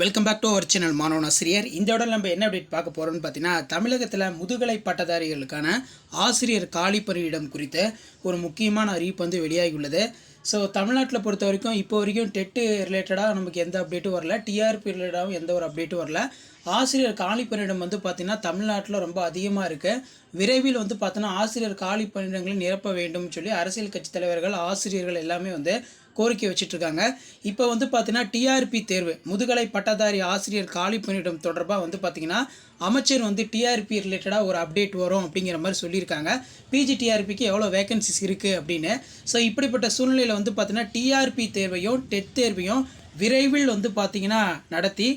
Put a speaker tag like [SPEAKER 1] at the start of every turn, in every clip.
[SPEAKER 1] Welcome back to our channel மாணவன் ஆசிரியர் இந்த இடம் நம்ம என்ன அப்டேட் பார்க்க போகிறோம்னு பார்த்தீங்கன்னா தமிழகத்தில் முதுகலை பட்டதாரிகளுக்கான ஆசிரியர் காலி பணியிடம் குறித்த ஒரு முக்கியமான அறிவிப்பு வந்து வெளியாகியுள்ளது. ஸோ தமிழ்நாட்டில் பொறுத்த வரைக்கும் இப்போ வரைக்கும் டெட்டு ரிலேட்டடாக நமக்கு எந்த அப்டேட்டும் வரல. டிஆர்பி ரிலேட்டடாகவும் எந்த ஒரு அப்டேட்டும் வரல. ஆசிரியர் காலி பணியிடம் வந்து பார்த்திங்கன்னா தமிழ்நாட்டில் ரொம்ப அதிகமாக இருக்குது விரைவில் வந்து பார்த்தோன்னா ஆசிரியர் காலி பணியிடங்களை நிரப்ப வேண்டும் சொல்லி அரசியல் கட்சி தலைவர்கள் ஆசிரியர்கள் எல்லாமே வந்து கோரிக்கை வச்சுட்ருக்காங்க இப்போ வந்து பார்த்தீங்கன்னா டிஆர்பி தேர்வு முதுகலை பட்டதாரி ஆசிரியர் காலி பணியிடம் தொடர்பாக வந்து பார்த்திங்கன்னா அமைச்சர் வந்து டிஆர்பி ரிலேட்டடாக ஒரு அப்டேட் வரும் அப்படிங்கிற மாதிரி சொல்லியிருக்காங்க. பிஜி டிஆர்பிக்கு எவ்வளோ வேகன்சிஸ் இருக்குது அப்படின்னு. ஸோ இப்படிப்பட்ட சூழ்நிலையில் வந்து பார்த்திங்கன்னா டிஆர்பி தேர்வையும் டெட் தேர்வையும் விரைவில் வந்து பார்த்திங்கன்னா நடத்தி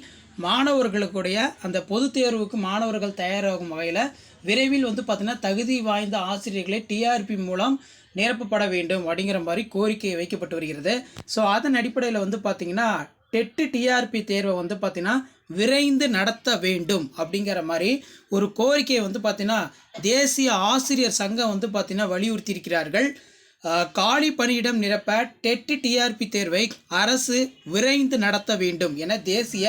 [SPEAKER 1] மாணவர்களுக்குடைய அந்த பொது தேர்வுக்கு மாணவர்கள் தயாராகும் வகையில் விரைவில் வந்து பார்த்திங்கன்னா தகுதி வாய்ந்த ஆசிரியர்களை டிஆர்பி மூலம் நிரப்பப்பட வேண்டும் அப்படிங்கிற மாதிரி கோரிக்கை வைக்கப்பட்டு வருகிறது. ஸோ அதன் அடிப்படையில் வந்து பார்த்திங்கன்னா டெட்டு டிஆர்பி தேர்வை வந்து பார்த்திங்கன்னா விரைந்து நடத்த வேண்டும் அப்படிங்கிற மாதிரி ஒரு கோரிக்கையை வந்து பார்த்திங்கன்னா தேசிய ஆசிரியர் சங்கம் வந்து பார்த்திங்கன்னா வலியுறுத்தியிருக்கிறார்கள் காலி பணியிடம் நிரப்ப டெட்டு டிஆர்பி தேர்வை அரசு விரைந்து நடத்த வேண்டும் என தேசிய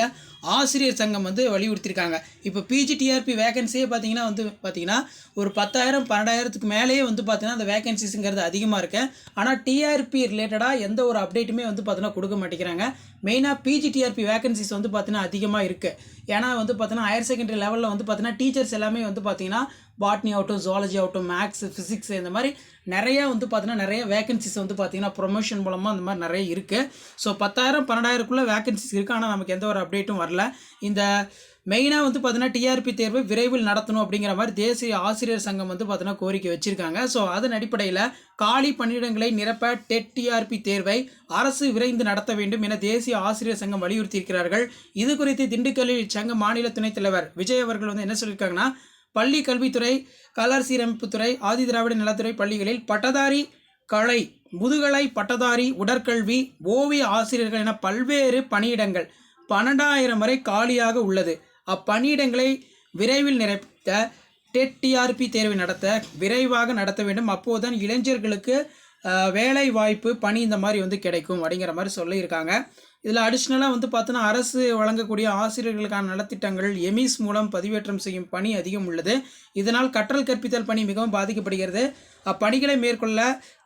[SPEAKER 1] ஆசிரியர் சங்கம் வந்து வலியுறுத்தியிருக்காங்க. இப்போ பிஜிடிஆர்பி வேகன்சியே பார்த்தீங்கன்னா வந்து பார்த்தீங்கன்னா ஒரு பத்தாயிரம் பன்னெண்டாயிரத்துக்கு மேலேயே வந்து பார்த்தீங்கன்னா அந்த வேகன்சிஸுங்கிறது அதிகமாக இருக்குது ஆனால் டிஆர்பி ரிலேட்டடாக எந்த ஒரு அப்டேட்டுமே வந்து பார்த்தீங்கன்னா கொடுக்க மாட்டேங்கிறாங்க. மெயினாக பிஜிடிஆர்பி வேகன்சிஸ் வந்து பார்த்தீங்கன்னா அதிகமாக இருக்குது ஏன்னா வந்து பார்த்தீங்கன்னா ஹையர் செகண்டரி லெவலில் வந்து பார்த்தீங்கன்னா டீச்சர்ஸ் எல்லாமே வந்து பார்த்தீங்கன்னா பாட்னி ஆகட்டும் ஜுவாலஜி ஆகட்டும் மேக்ஸ் ஃபிசிக்ஸ் இந்த மாதிரி நிறைய வந்து பார்த்தீங்கன்னா நிறைய வேகன்சிஸ் வந்து பார்த்தீங்கன்னா ப்ரொமோஷன் மூலமாக அந்த மாதிரி நிறைய இருக்குது ஸோ பத்தாயிரம் பன்னெண்டாயிரக்குள்ளே வேகன்சிஸ் இருக்குது ஆனால் நமக்கு எந்த ஒரு அப்டேட்டும் வரல. இந்த மெயினாக வந்து பார்த்தீங்கன்னா டிஆர்பி தேர்வு விரைவில் நடத்தணும் அப்படிங்கிற மாதிரி தேசிய ஆசிரியர் சங்கம் வந்து பார்த்தீங்கன்னா கோரிக்கை வச்சுருக்காங்க. ஸோ அதன் அடிப்படையில் காலி பணியிடங்களை நிரப்ப டெட் டிஆர்பி தேர்வை அரசு விரைந்து நடத்த வேண்டும் என தேசிய ஆசிரியர் சங்கம் வலியுறுத்தியிருக்கிறார்கள். இது குறித்து திண்டுக்கல்லில் சங்க மாநில துணைத் தலைவர் விஜய் அவர்கள் வந்து என்ன சொல்லியிருக்காங்கன்னா பள்ளி கல்வித்துறை கலர் சீரமைப்புத்துறை ஆதி திராவிட நலத்துறை பள்ளிகளில் பட்டதாரி கலை முதுகலை பட்டதாரி உடற்கல்வி ஓவிய ஆசிரியர்கள் என பல்வேறு பணியிடங்கள் பன்னெண்டாயிரம் வரை காலியாக உள்ளது. அப்பணியிடங்களை விரைவில் நிறைத்த டெட் டிஆர்பி தேர்வை நடத்த விரைவாக நடத்த வேண்டும். அப்போதுதான் இளைஞர்களுக்கு வேலை வாய்ப்பு பணி இந்த மாதிரி வந்து கிடைக்கும் அப்படிங்கிற மாதிரி சொல்லியிருக்காங்க. இதில் அடிஷ்னலாக வந்து பார்த்தோன்னா அரசு வழங்கக்கூடிய ஆசிரியர்களுக்கான நலத்திட்டங்கள் எமிஸ் மூலம் பதிவேற்றம் செய்யும் பணி அதிகம் உள்ளது. இதனால் கற்றல் கற்பித்தல் பணி மிகவும் பாதிக்கப்படுகிறது. அப்பணிகளை மேற்கொள்ள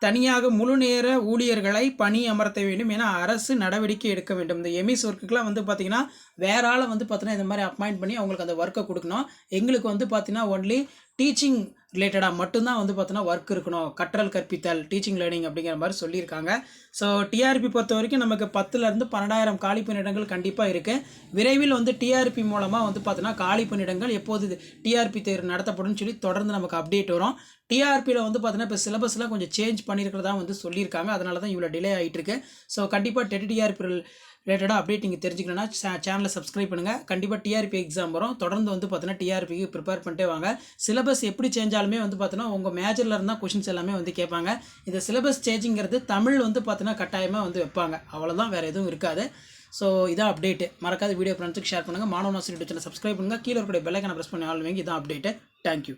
[SPEAKER 1] தனியாக முழு நேர ஊழியர்களை பணி அமர்த்த வேண்டும் என அரசு நடவடிக்கை எடுக்க வேண்டும். இந்த எமிஸ் ஒர்க்குக்கெலாம் வந்து பார்த்திங்கன்னா வேற ஆளை வந்து பார்த்தீங்கன்னா இந்த மாதிரி அப்பாயிண்ட் பண்ணி அவங்களுக்கு அந்த ஒர்க்கை கொடுக்கணும். எங்களுக்கு வந்து பார்த்திங்கன்னா ஒன்லி டீச்சிங் ரிலேட்டடாக மட்டும்தான் வந்து பார்த்தோன்னா ஒர்க் இருக்கணும். கற்றல் கற்பித்தல் டீச்சிங் லேர்னிங் அப்படிங்கிற மாதிரி சொல்லியிருக்காங்க. ஸோ டிஆர்பி பொறுத்த வரைக்கும் நமக்கு பத்துலேருந்து பன்னெண்டாயிரம் காலி பணியிடங்கள் கண்டிப்பாக இருக்குது விரைவில் வந்து டிஆர்பி மூலமாக வந்து பார்த்தோன்னா காலி பணியிடங்கள் எப்போது டிஆர்பி தேர்வு நடத்தப்படும் சொல்லி தொடர்ந்து நமக்கு அப்டேட் வரும். டிஆர்பியில் வந்து பார்த்தீங்கன்னா இப்போ சிலபஸ்லாம் கொஞ்சம் சேஞ்ச் பண்ணியிருக்கிறதா வந்து சொல்லியிருக்காங்க. அதனால தான் இவ்வளோ டிலே ஆகிட்டு இருக்கு ஸோ கண்டிப்பாக டெட் டிஆர்பி ரிலேட்டடாக அப்டேட் நீங்கள் தெரிஞ்சுக்கணும்னா சேனலை சப்ஸ்கிரைப் பண்ணுங்கள் கண்டிப்பாக டிஆர்பி எக்ஸாம் வரும். தொடர்ந்து வந்து பார்த்தீங்கன்னா டிஆர்பிக்கு ப்ரிப்பேர் பண்ணிட்டே வாங்க. சிலபஸ் எப்படி சேஞ்சாலுமே வந்து பார்த்தீங்கன்னா உங்கள் மேஜரில் இருந்தால் கொஷின்ஸ் எல்லாமே வந்து கேட்பாங்க. இந்த சிலபஸ் சேஞ்சிங்கிறது தமிழ் வந்து பார்த்தீங்கன்னா கட்டாயமாக வந்து வைப்பாங்க. அவ்வளோதான் வேறு எதுவும் இருக்காது. ஸோ இதான் அப்டேட்டு மறக்காத வீடியோ ஃப்ரெண்ட்ஸுக்கு ஷேர் பண்ணுங்கள் மாணவ நாசி சேனல் சப்ஸ்கிரைப் பண்ணுங்கள் கீழே இருக்கிற பெல்லைக்கான ப்ரெஸ் பண்ணி ஆள் வாங்கி இதான் அப்டேட்டு தேங்க்யூ